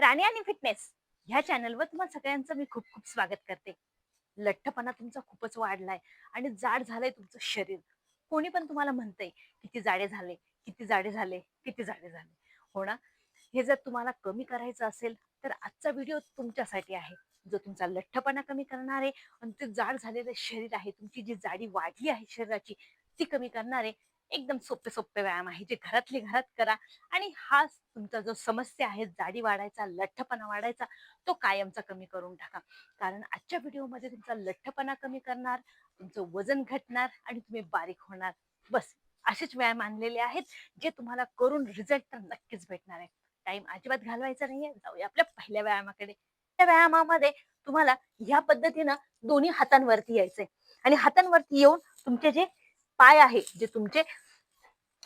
राणी आणि फिटनेस ह्या चॅनलवर तुम्हाला सगळ्यांचं मी खूप खूप स्वागत करते. लठ्ठपणा तुमचा खूपच वाढलाय आणि जाड झालंय तुमचं शरीर. कोणी पण तुम्हाला म्हणतंय किती जाडे झाले किती जाडे झाले किती जाडे झाले. हो ना? हे जर तुम्हाला कमी करायचं असेल तर आजचा व्हिडिओ तुमच्यासाठी आहे. जो तुमचा लठ्ठपणा कमी करणार आहे आणि ते जाड झालेलं शरीर आहे तुमची जी जाडी वाढली आहे शरीराची ती कमी करणारे एकदम सोपे सोपे व्यायाम आहे जे घरातले घरात करा. आणि हा तुमचा जो समस्या आहे जाडी वाढायचा लठ्ठपणा वाढायचा तो कायमचा कमी करून टाका. कारण आजच्या व्हिडिओमध्ये तुमचा लठ्ठपणा कमी करणार तुमचं वजन घटणार आणि तुम्ही बारीक होणार. बस असेच व्यायाम आणलेले आहेत जे तुम्हाला करून रिझल्ट तर नक्कीच भेटणार आहे टाइम अजिबात घालवायचा नाहीये जाऊया आपल्या पहिल्या व्यायामाकडे. त्या व्यायामामध्ये तुम्हाला ह्या पद्धतीनं दोन्ही हातांवरती यायचंय. आणि हातांवरती येऊन तुमचे जे पाय आहे जे तुमचे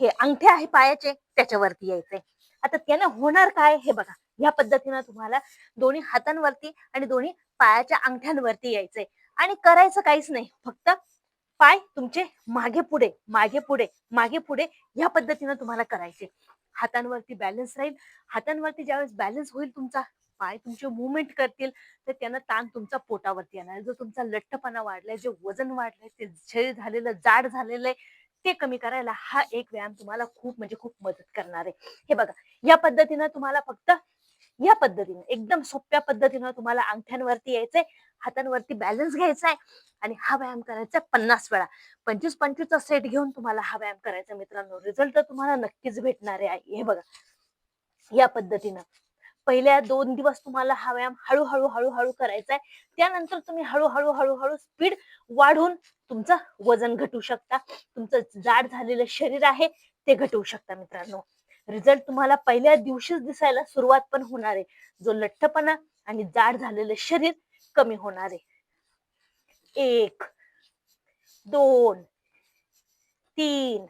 हे अंगठे आहे पायाचे त्याच्यावरती यायचे. आता त्यानं होणार काय? हे बघा या पद्धतीनं तुम्हाला दोन्ही हातांवरती आणि दोन्ही पायाच्या अंगठ्यांवरती यायचंय. आणि करायचं काहीच नाही फक्त पाय तुमचे मागे पुढे मागे पुढे मागे पुढे या पद्धतीनं तुम्हाला करायचे. हातांवरती बॅलन्स राहील. हातांवरती ज्यावेळेस बॅलन्स होईल तुमचा पाय तुमचे मुवमेंट करतील तर त्यानं ताण तुमचा पोटावरती येणार जो तुमचा लठ्ठपणा वाढलाय जे वजन वाढलंय ते शरीर झालेलं जाड झालेलं आहे ते कमी करायला हा एक व्यायाम तुम्हाला खूप म्हणजे खूप मदत करणार आहे. हे बघा या पद्धतीनं तुम्हाला फक्त या पद्धतीनं एकदम सोप्या पद्धतीनं तुम्हाला अंगठ्यांवरती यायचंय हातांवरती बॅलन्स घ्यायचा आहे आणि हा व्यायाम करायचा पन्नास वेळा. पंचवीस पंचवीसचा सेट घेऊन तुम्हाला हा व्यायाम करायचा मित्रांनो. रिझल्ट तर तुम्हाला नक्कीच भेटणार आहे हे बघा या पद्धतीनं. पहिल्या दोन दिवस तुम्हाला हा व्यायाम हळूहळू हळूहळू करायचा आहे त्यानंतर तुम्ही हळूहळू हळूहळू स्पीड वाढून तुमचं वजन घटू शकता. तुमचं जाड झालेलं शरीर आहे ते घटवू शकता मित्रांनो. रिझल्ट तुम्हाला पहिल्या दिवशीच दिसायला सुरुवात पण होणार आहे. जो लठ्ठपणा आणि जाड झालेलं शरीर कमी होणार आहे. एक दोन तीन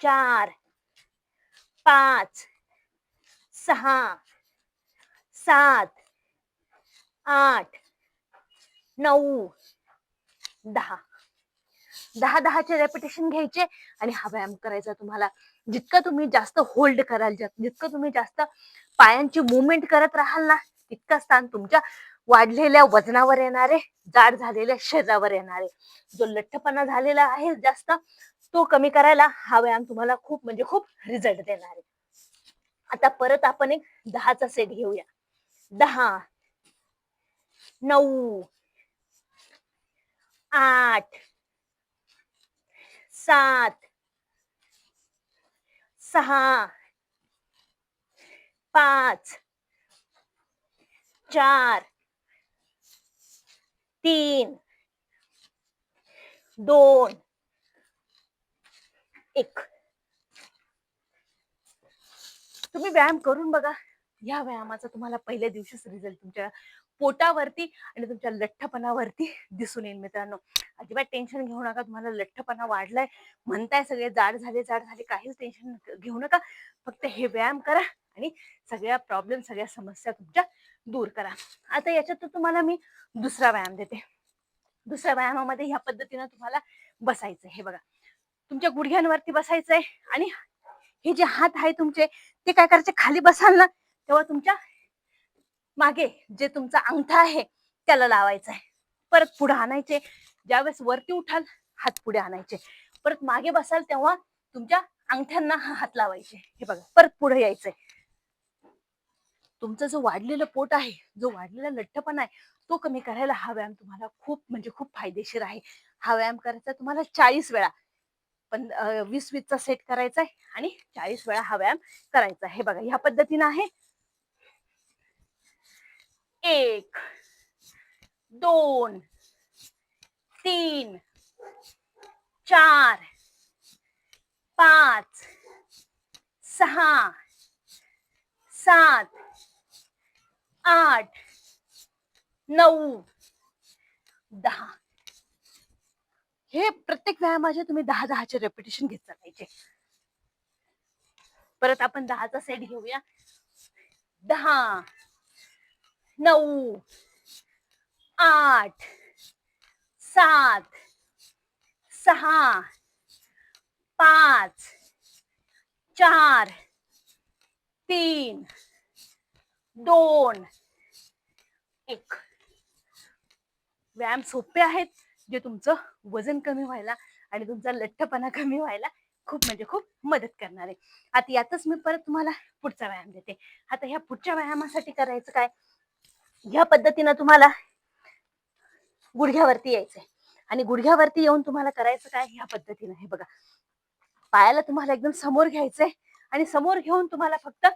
चार पाच सहा सात आठ नऊ दहा. दहा दहाचे रेपिटेशन घ्यायचे आणि हा व्यायाम करायचा तुम्हाला. जितकं तुम्ही जास्त होल्ड कराल जितकं तुम्ही जास्त पायांची मुवमेंट करत राहाल ना तितकं स्थान तुमच्या वाढलेल्या वजनावर येणारे जाड झालेल्या शरीरावर येणारे. जो लठ्ठपणा झालेला आहे जास्त तो कमी करायला हा व्यायाम तुम्हाला खूप म्हणजे खूप रिझल्ट देणार. आहे आता परत आपण एक दहाचा सेट घेऊया. दहा नऊ आठ सात सहा पाच चार तीन दोन एक. तुम्ही व्यायाम करून बघा. या व्यायामाचा तुम्हाला पहिल्या दिवशीच रिझल्ट तुमच्या पोटावरती आणि तुमच्या लठ्ठपणावरती दिसून येईल मित्रांनो. अजिबात टेन्शन घेऊ नका. तुम्हाला लठ्ठपणा वाढलाय. म्हणताय सगळे जाड झाले जाड झाले. काहीच टेन्शन घेऊ नका. फक्त हे व्यायाम करा आणि सगळ्या प्रॉब्लेम सगळ्या समस्या तुमच्या दूर करा. आता याच्यात तुम्हाला मी दुसरा व्यायाम देते. दुसऱ्या व्यायामामध्ये ह्या पद्धतीनं तुम्हाला बसायचं हे बघा. तुमच्या गुडघ्यांवरती बसायचंय आणि हे जे हात आहे तुमचे ते काय करायचे? खाली बसाल ना तेव्हा तुमच्या मागे जे तुमचा अंगठा आहे त्याला लावायचा आहे. परत पुढे आणायचे. ज्यावेळेस वरती उठाल हात पुढे आणायचे. परत मागे बसाल तेव्हा तुमच्या अंगठ्यांना हा हात लावायचे. हे बघा परत पुढे यायचंय. तुमचं जो वाढलेलं पोट आहे जो वाढलेला लठ्ठपणा आहे तो कमी करायला हा व्यायाम तुम्हाला खूप म्हणजे खूप फायदेशीर आहे. हा व्यायाम करायचा तुम्हाला चाळीस वेळा. पण वीस वीसचा सेट करायचा आहे आणि चाळीस वेळा हा व्यायाम करायचा हे बघा ह्या पद्धतीनं आहे. एक दोन तीन चार पाच सहा सात आठ नऊ दहा. हे प्रत्येक व्यायामाचे तुम्ही दहा दहाचे रेपिटेशन घेत चालायचे परत आपण दहाचा सेट घेऊया. दहा नऊ आठ सात सहा पाच चार तीन दोन एक. व्यायाम सोपे आहेत. जे तुमचं वजन कमी व्हायला आणि तुमचा लठ्ठपणा कमी व्हायला खूप म्हणजे खूप मदत करणार. आहे आता यातच मी परत तुम्हाला पुढचा व्यायाम देते. आता ह्या पुढच्या व्यायामासाठी करायचं काय? ह्या पद्धतीनं तुम्हाला गुडघ्यावरती यायचंय. आणि गुडघ्यावरती येऊन तुम्हाला करायचं काय? ह्या पद्धतीनं. हे बघा. पायाला तुम्हाला एकदम समोर घ्यायचंय आणि समोर घेऊन तुम्हाला फक्त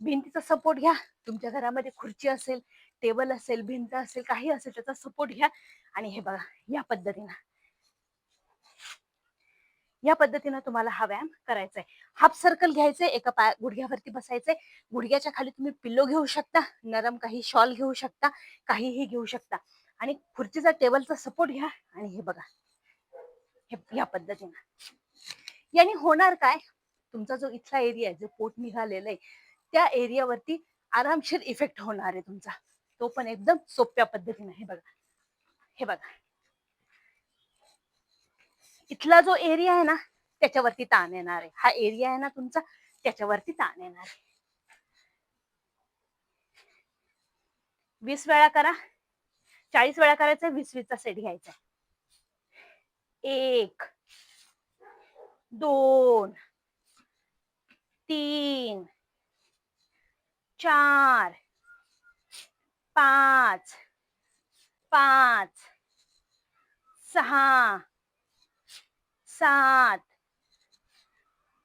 भिंतीचा सपोर्ट घ्या. तुमच्या घरामध्ये खुर्ची असेल टेबल असेल भिंत असेल काही असेल त्याचा सपोर्ट घ्या. आणि हे बघा या पद्धतीनं. या पद्धतीनं तुम्हाला हा व्यायाम करायचा आहे हाफ सर्कल घ्यायचंय एका पाय गुडघ्यावरती बसायचंय. गुडघ्याच्या खाली तुम्ही पिल्लो घेऊ शकता नरम काही शॉल घेऊ शकता काहीही घेऊ शकता. आणि खुर्चीचा टेबलचा सपोर्ट घ्या. आणि हे बघा हे या पद्धतीनं. याने होणार काय? तुमचा जो इथला एरिया आहे जो पोट निघालेला आहे त्या एरियावरती आरामशीर इफेक्ट होणार आहे तुमचा. तो पण एकदम सोप्या पद्धतीने हे बघा. हे बघा. इथला जो एरिया आहे ना त्याच्यावरती ताण येणार आहे. हा एरिया आहे ना तुमचा त्याच्यावरती ताण येणार आहे. वीस वेळा करा. चाळीस वेळा करायचा वीस वीसचा सेट घ्यायचा एक दोन तीन चार पाच पाच सहा सात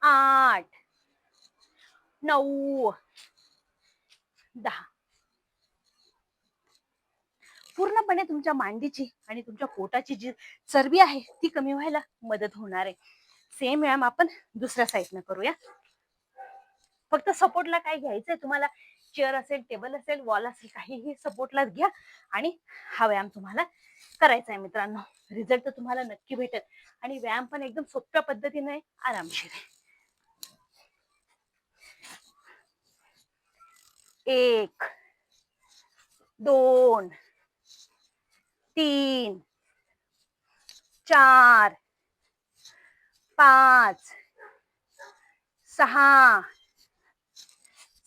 आठ नऊ दहा. पूर्णपणे तुमच्या मांडीची आणि तुमच्या पोटाची जी चरबी आहे ती कमी व्हायला मदत होणार आहे. सेम व्यायाम आपण दुसऱ्या साईडनं करूया. फक्त सपोर्टला काय घ्यायचंय तुम्हाला? चेअर असेल टेबल असेल वॉल असेल काहीही सपोर्टला घ्या आणि हा व्यायाम तुम्हाला करायचा आहे मित्रांनो. रिझल्ट तर तुम्हाला नक्की भेटेल. आणि व्यायाम पण एकदम सोप्या पद्धतीने आहे, आरामशीर आहे. एक दोन तीन चार पाच सहा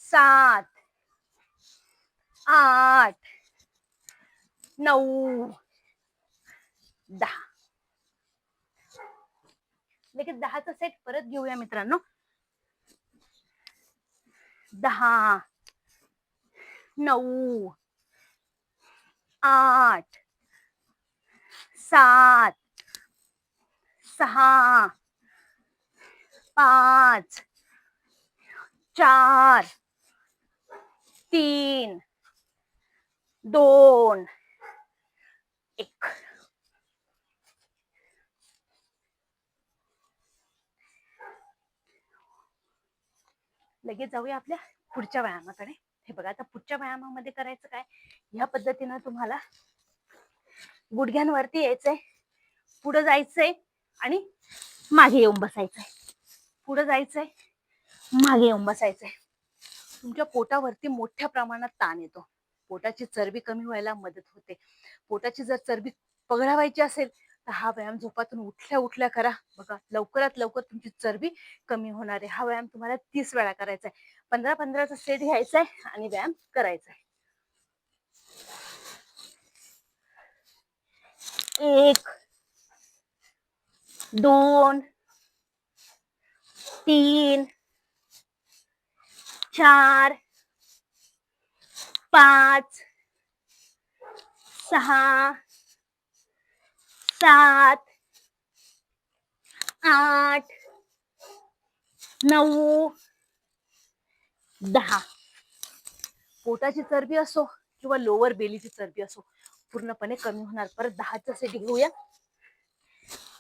सात आठ नऊ दहा. लगेच दहाचा सेट परत घेऊया मित्रांनो. दहा, नऊ, आठ, सात, सहा, पाच, चार, तीन दोन. एक. लगेच जाऊया आपल्या पुढच्या व्यायामाकडे. हे बघा आता पुढच्या व्यायामामध्ये करायचं काय? ह्या पद्धतीनं तुम्हाला गुडघ्यांवरती यायचंय पुढं जायचंय आणि मागे येऊन बसायचंय. पुढं जायचंय मागे येऊन बसायचंय. तुमच्या पोटावरती मोठ्या प्रमाणात ताण येतो. पोटाची चरबी कमी व्हायला मदत होते. पोटाची जर चरबी पगडावायची असेल तर हा व्यायाम झोपातून उठल्या उठल्या करा. बघा लवकरात लवकर तुमची चरबी कमी होणार आहे. हा व्यायाम तुम्हाला तीस वेळा करायचा आहे. पंधरा पंधराचा सेट घ्यायचा आहे आणि व्यायाम करायचा आहे. एक दोन तीन चार पाच सहा सात आठ नऊ दहा. पोटाची चरबी असो किंवा लोअर बेलीची चरबी असो पूर्णपणे कमी होणार. परत दहाचा सेट घेऊया.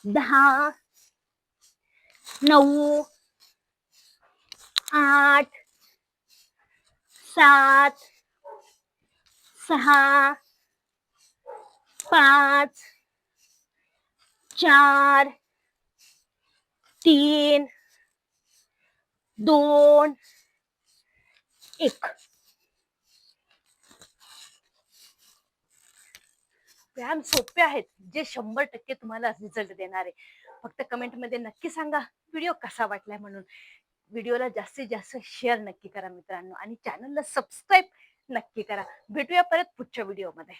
दहा नऊ आठ सात सहा पाच चार तीन दोन एक. व्यायाम सोपे आहेत जे शंभर टक्के तुम्हाला रिझल्ट देणार. आहे फक्त कमेंटमध्ये नक्की सांगा व्हिडिओ कसा वाटलाय म्हणून. व्हिडिओला जास्तीत जास्त शेअर नक्की करा मित्रांनो. आणि चॅनलला सबस्क्राईब नक्की करा. भेटूया परत पुढच्या व्हिडिओमध्ये